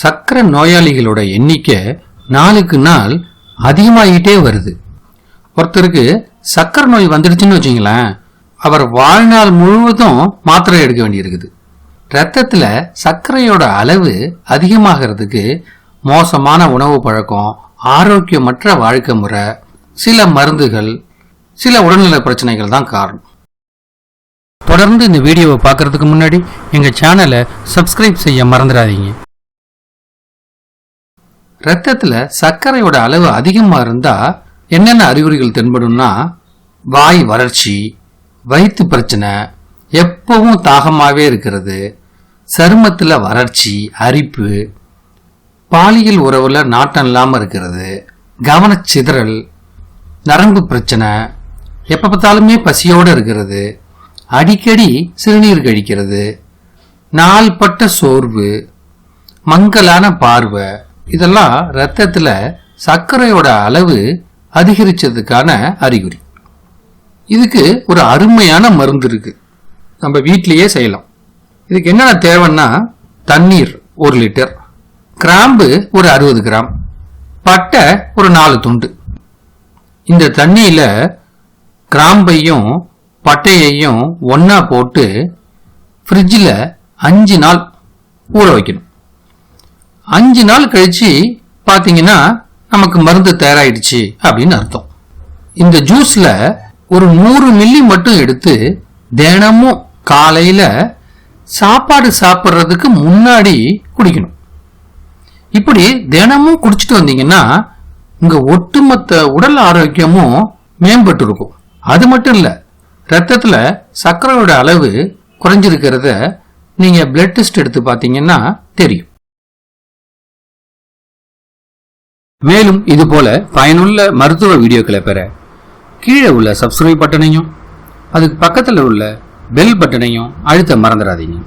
சக்கரை நோயாளிகளோட எண்ணிக்கை நாளுக்கு நாள் அதிகமாகிட்டே வருது. ஒருத்தருக்கு சக்கரை நோய் வந்துடுச்சுன்னு வச்சிங்களேன் அவர் வாழ்நாள் முழுவதும் மாத்திரை எடுக்க வேண்டியிருக்குது. ரத்தத்தில் சர்க்கரையோட அளவு அதிகமாகிறதுக்கு மோசமான உணவு பழக்கம் ஆரோக்கியமற்ற வாழ்க்கை முறை சில மருந்துகள் சில உடல்நல பிரச்சனைகள் தான் காரணம். தொடர்ந்து இந்த வீடியோவை பார்க்கறதுக்கு முன்னாடி எங்கள் சேனலை சப்ஸ்கிரைப் செய்ய மறந்துடாதீங்க. ரத்தத்துல சர்க்கரையோட அளவு அதிகமா இருந்தா என்னென்ன அறிகுறிகள் தென்படும்னா வாய் வறட்சி வயிற்று பிரச்சனை எப்பவும் தாகமாகவே இருக்கிறது சருமத்தில் வறட்சி அரிப்பு பாலியல் உறவுல நாட்டம் இல்லாமல் இருக்கிறது கவனச்சிதறல் நரம்பு பிரச்சனை எப்போ பார்த்தாலுமே பசியோடு இருக்கிறது அடிக்கடி சிறுநீர் கழிக்கிறது நாள்பட்ட சோர்வு மங்கலான பார்வை இதெல்லாம் ரத்தத்தில் சர்க்கரையோட அளவு அதிகரிச்சதுக்கான அறிகுறி. இதுக்கு ஒரு அருமையான மருந்து இருக்கு. நம்ம வீட்லேயே செய்யலாம். இதுக்கு என்னென்ன தேவைன்னா தண்ணீர் ஒரு லிட்டர் கிராம்பு ஒரு அறுபது கிராம் பட்டை ஒரு நாலு துண்டு. இந்த தண்ணியில் கிராம்பையும் பட்டையையும் ஒன்றா போட்டு ஃப்ரிட்ஜில் அஞ்சு நாள் ஊற வைக்கணும். அஞ்சு நாள் கழிச்சு பார்த்தீங்கன்னா நமக்கு மருந்து தயாராயிடுச்சு அப்படின்னு அர்த்தம். இந்த ஜூஸ்ல ஒரு நூறு மில்லி மட்டும் எடுத்து தினமும் காலையில சாப்பாடு சாப்பிட்றதுக்கு முன்னாடி குடிக்கணும். இப்படி தினமும் குடிச்சிட்டு வந்தீங்கன்னா உங்க ஒட்டுமொத்த உடல் ஆரோக்கியமும் மேம்பட்டு இருக்கும். அது மட்டும் இல்லை ரத்தத்துல சர்க்கரையோட அளவு குறைஞ்சிருக்கிறத நீங்க பிளட் டெஸ்ட் எடுத்து பார்த்தீங்கன்னா தெரியும். மேலும் இது போல பயனுள்ள மருத்துவ வீடியோக்களை பெற கீழே உள்ள சப்ஸ்கிரைப் பட்டனையும் அதுக்கு பக்கத்தில் உள்ள பெல் பட்டனையும் அழுத்த மறந்துடாதீங்க.